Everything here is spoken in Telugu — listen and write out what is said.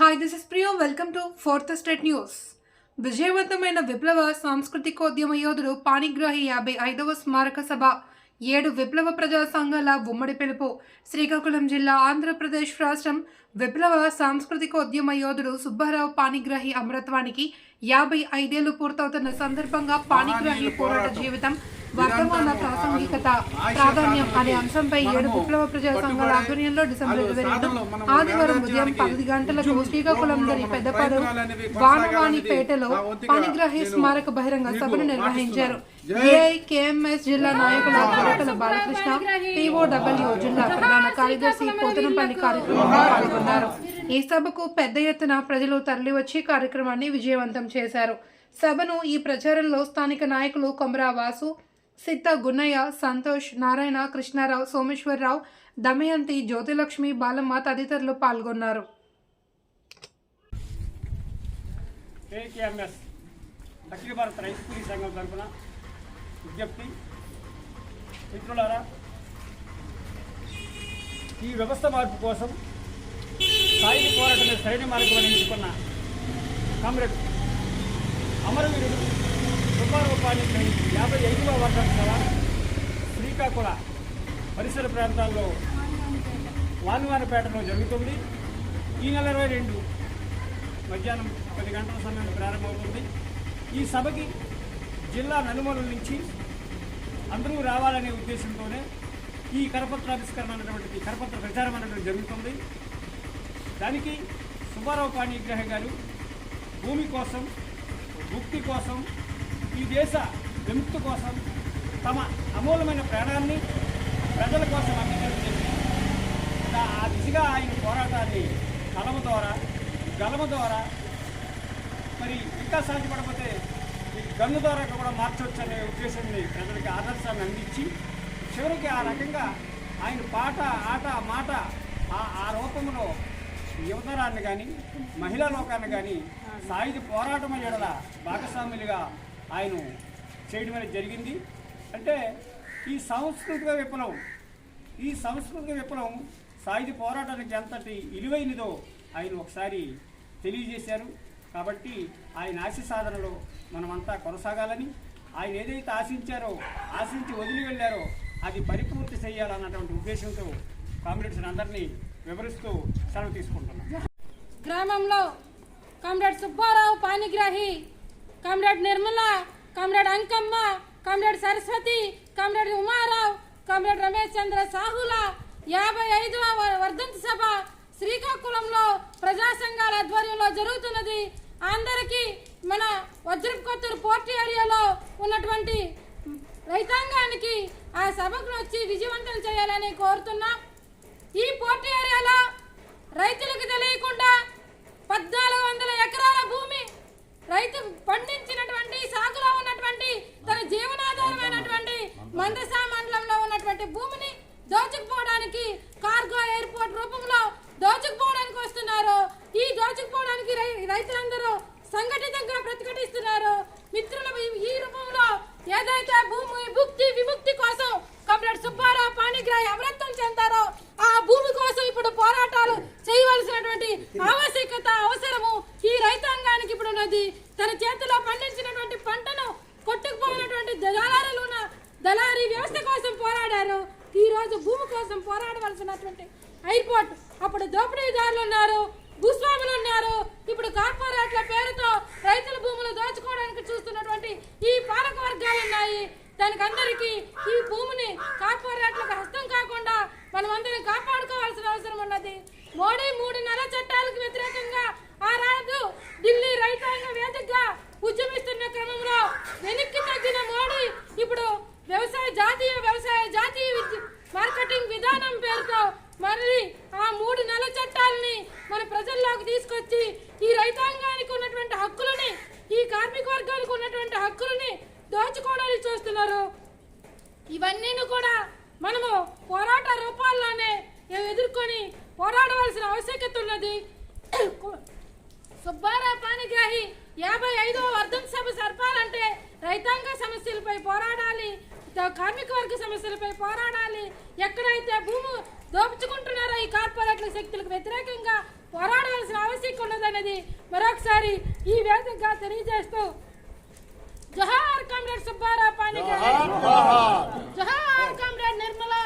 Hi this is Priyo welcome to fourth state news విజయవంతమైన విప్లవ సాంస్కృతికోద్యమ యోధుడు పాణిగ్రాహి యాభై ఐదవ స్మారక సభ ఏడు విప్లవ ప్రజా సంఘాల ఉమ్మడి పిలుపు శ్రీకాకుళం జిల్లా ఆంధ్రప్రదేశ్ రాష్ట్రం విప్లవ సాంస్కృతికోద్యమ యోధుడు సుబ్బారావు పాణిగ్రాహి అమరత్వానికి యాభై ఐదేళ్ళు పూర్తవుతున్న సందర్భంగా పాణిగ్రాహి పోరాట జీవితం వర్తమాన ప్రాసంగికత ప్రాధాన్యం అనే అంశంపై ఏడు విప్లవ ప్రజా సంఘాల ఆధ్వర్యంలో డిసెంబర్ ఇరవై రెండు ఆదివారం ఉదయం పది గంటలకు శ్రీకాకుళం దరి పెద్దపాడు వానవాణిపేటలో పాణిగ్రాహి స్మారక బహిరంగ సభను నిర్వహించారు. ఏఐ కేఎంఎస్ జిల్లా నాయకుల కోరకల బాలకృష్ణ పిఓడబ్ల్యూ జిల్లా ప్రధాన కార్యదర్శి పోతనపల్లి కార్యక్రమంలో పాల్గొన్నారు. ఈ సభకు పెద్ద ఎత్తున ప్రజలు తరలివచ్చి కార్యక్రమాన్ని విజయవంతం చేశారు. సభను ఈ ప్రచారంలో స్థానిక నాయకులు కొమరా వాసు సిత్త గున్నయ్య సంతోష్ నారాయణ కృష్ణారావు సోమేశ్వరరావు దమయంతి జ్యోతిలక్ష్మి బాలమ్మ తదితరులు పాల్గొన్నారు. ఏకేఎంఎస్ అఖిల భారత రైతు కూలీ సంఘం తరఫున విజ్ఞప్తి. మిత్రులారా ఈ వ్యవస్థ మార్పు కోసం సాయుధ పోరాటమే సరైన మార్గం ఎంచుకున్న కామ్రేడ్ అమరవీరుడు సుబ్బారావు పాణి యాభై ఐదవ వర్షోత్సవ శ్రీకాకుళ పరిసర ప్రాంతాల్లో వానువానపేటలో జరుగుతుంది. ఈ నెల ఇరవై రెండు మధ్యాహ్నం పది గంటల సమయం ప్రారంభమవుతుంది. ఈ సభకి జిల్లా నలుమూలల నుంచి అందరూ రావాలనే ఉద్దేశంతోనే ఈ కరపత్ర ఆవిష్కరణ అనేటువంటి కరపత్ర ప్రచారం అనేటువంటి జరుగుతుంది. దానికి సుబ్బారావు పాణిగ్రహ గారు భూమి కోసం ముక్తి కోసం ఈ దేశ విముక్తి కోసం తమ అమూలమైన ప్రాణాన్ని ప్రజల కోసం అంకితం ఆ దిశగా ఆయన పోరాటాన్ని కలమ ద్వారా గలమ ద్వారా మరి ఇంకా సాధ్యపడకపోతే ఈ గన్ను ద్వారా కూడా మార్చవచ్చు అనే ఉద్దేశాన్ని ప్రజలకి ఆదర్శాన్ని అందించి చివరికి ఆ రకంగా ఆయన పాట ఆట మాట ఆ ఆ రూపంలో యువతరాన్ని కానీ మహిళా లోకాన్ని కానీ సాయుధ పోరాటం ఎడల భాగస్వాములుగా ఆయన చేయడం అనేది జరిగింది. అంటే ఈ సాంస్కృతిక విప్లవం ఈ సాంస్కృతిక విప్లవం సాయుధ పోరాటానికి ఎంతటి విలువైనదో ఆయన ఒకసారి తెలియజేశారు. కాబట్టి ఆయన ఆశ సాధనలో మనమంతా కొనసాగాలని ఆయన ఏదైతే ఆశించారో ఆశించి వదిలి వెళ్ళారో అది పరిపూర్తి చేయాలన్నటువంటి ఉద్దేశంతో కామ్రేడ్స్ అందరినీ వివరిస్తూ సెలవు తీసుకుంటున్నాం. గ్రామంలో comrade Subbarao Panigrahi comrade Nirmala comrade Ankamma comrade Saraswati comrade Umarao comrade Ramesh Chandra సాహుల యాభై ఐదవ వ- వర్ధంతి సభ శ్రీకాకుళంలో ప్రజా సంఘాల ఆధ్వర్యంలో జరుగుతున్నది. అందరికీ మన వజ్రపుకొత్తూరు కొత్తూరు ఏరియాలో ఉన్నటువంటి రైతాంగానికి ఆ సభకు వచ్చి విజయవంతం చేయాలని కోరుతున్నాం. ఈ పోర్ట్ ఏరియాలో రైతులకు తెలియకుండా పద్నాలుగు వందల ఎకరాల భూమి రైతు పండించినటువంటి సాగులో ఉన్నటువంటి తన జీవనాధారమైనటువంటి మందసా మండలంలో ఉన్నటువంటి భూమిని దోచుకుపోవడానికి కార్గో ఎయిర్పోర్ట్ రూపంలో దోచుకుపోవడానికి వస్తున్నారు. ఈ దోచుకుపోవడానికి రై- రైతులందరూ సంఘటితంగా ప్రతిఘటిస్తున్నారు. మిత్రుల ఈ- రూపంలో ఏదైతే భూమి భుక్తి విముక్తి కోసం కమ్రేడ్ సుబ్బారావు పాణిగ్రాహి అమరత్వం చెందారో ఆ భూమి కోసం ఇప్పుడు పోరాటాలు చేయవలసినటువంటి ఆవశ్యకత అవసరము ఈ రైతాంగానికి ఇప్పుడు ఉన్నది. తన చేతిలో పండించినటువంటి పంటను కొట్టుకుపోయినటువంటి దళారులు దళారీ వ్యవస్థ కోసం పోరాడారు. ఈ రోజు భూమి కోసం పోరాడవలసినటువంటి ఎయిర్పోర్ట్. అప్పుడు దోపిడీదారులు ఉన్నారు భూస్వాములు ఉన్నారు ఇప్పుడు కార్పొరేట్ల పేరుతో రైతుల భూములు దోచుకోవడానికి చూస్తున్నటువంటి ఈ పాలక వర్గాలు ఉన్నాయి దానికి అందరికీ ఈ భూమిని కార్పొరేట్లకు హస్తం కాకుండా మనమందరం కాపాడుకోవాల్సిన అవసరం ఉన్నది. మోడీ మూడు నెల చట్టాలకు వ్యతిరేకంగా ఆ రాజు ఢిల్లీ రైతాంగ వేదికగా ఉద్యమిస్తున్న క్రమంలో వెనక్కి తగ్గిన మోడీ ఇప్పుడు వ్యవసాయ జాతీయ వ్యవసాయ జాతీయ మార్కెటింగ్ విధానం పేరుతో మరి ఆ మూడు నెల చట్టాలని మన ప్రజల్లోకి తీసుకొచ్చి ఈ రైతాంగానికి ఉన్నటువంటి హక్కులని ఈ కార్మిక వర్గానికి ఉన్నటువంటి హక్కులని దోచుకోవడానికి చూస్తున్నారు. ఇవన్నీ కూడా మనము పోరాట రూపాల్లోనే ఎదుర్కొని పోరాడవలసిన ఆవశ్యకత ఉన్నది. సుబ్బారావు పాణిగ్రాహి యాభై ఐదవ వర్ధం సభ సరపాలంటే రైతాంగ సమస్యలపై పోరాడాలి కార్మిక వర్గ సమస్యలపై పోరాడాలి. ఎక్కడైతే భూము దోపుచుకుంటున్నారో ఈ కార్పొరేట్ల శక్తులకు వ్యతిరేకంగా పోరాడాల్సిన ఆవశ్యకత ఉన్నదనేది మరొకసారి ఈ వేదికగా తెలియజేస్తూ జహార్ కామ్రేడ్ సుబ్బారావు పాని గారు. కామ్రేడ్ నిర్మలా